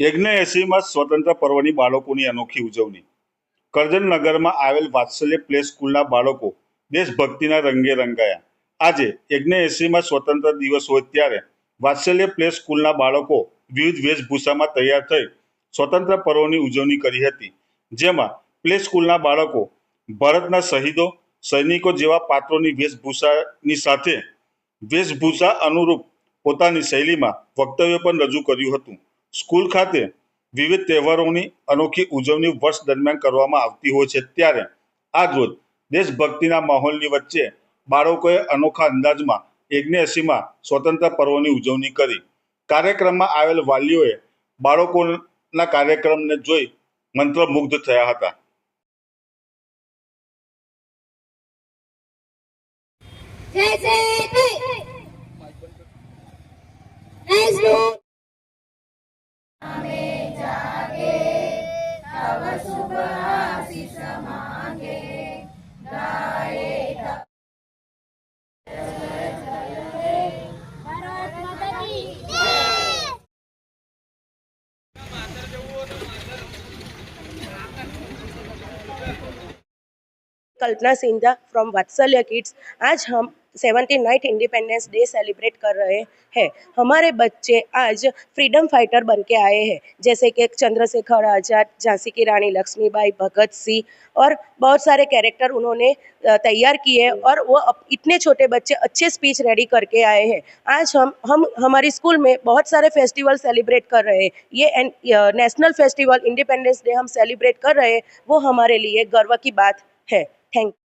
યજ્ઞ એસીમાં સ્વતંત્ર પર્વની બાળકોની અનોખી ઉજવણી. કરજણ આવેલ વાત્સલ્ય પ્લે સ્કૂલના બાળકો દેશભક્તિના રંગે રંગાયા. આજે યજ્ઞ એસીમાં સ્વતંત્ર દિવસ હોય ત્યારે વાત્સલ્ય પ્લે સ્કૂલના બાળકો વિવિધ વેશભૂષામાં તૈયાર થઈ સ્વતંત્ર પર્વની ઉજવણી કરી હતી. જેમાં પ્લે સ્કૂલના બાળકો ભારતના શહીદો, સૈનિકો જેવા પાત્રોની વેશભૂષાની સાથે વેશભૂષા અનુરૂપ પોતાની શૈલીમાં વક્તવ્ય પણ રજૂ કર્યું હતું. સ્કૂલ ખાતે વિવિધ તહેવારોની અનોખી ઉજવણી વર્ષ દરમિયાન કરવામાં આવતી હોય છે. ત્યારે આજરોજ દેશભક્તિના માહોલની વચ્ચે બાળકોએ અનોખા અંદાજમાં યજ્ઞ સ્વતંત્ર પર્વની ઉજવણી કરી. કાર્યક્રમમાં આવેલ વાલીઓએ બાળકોના કાર્યક્રમને જોઈ મંત્રમુગ્ધ થયા હતા. જય જય कल्पना सिंधा फ्रॉम वात्सल्य किड्स आज हम seventy nine independence day celebrate कर रहे हैं। हमारे बच्चे आज फ्रीडम फाइटर बन के आए हैं, जैसे कि चंद्रशेखर आज़ाद, झांसी की रानी लक्ष्मीबाई, भगत सिंह और बहुत सारे कैरेक्टर उन्होंने तैयार किए और वो इतने छोटे बच्चे अच्छे स्पीच रेडी करके आए हैं। आज हम हम, हमारी स्कूल में बहुत सारे फेस्टिवल सेलिब्रेट कर रहे हैं। ये नेशनल फेस्टिवल इंडिपेंडेंस डे हम सेलिब्रेट कर रहे हैं, वो हमारे लिए गर्व की बात है। थैंक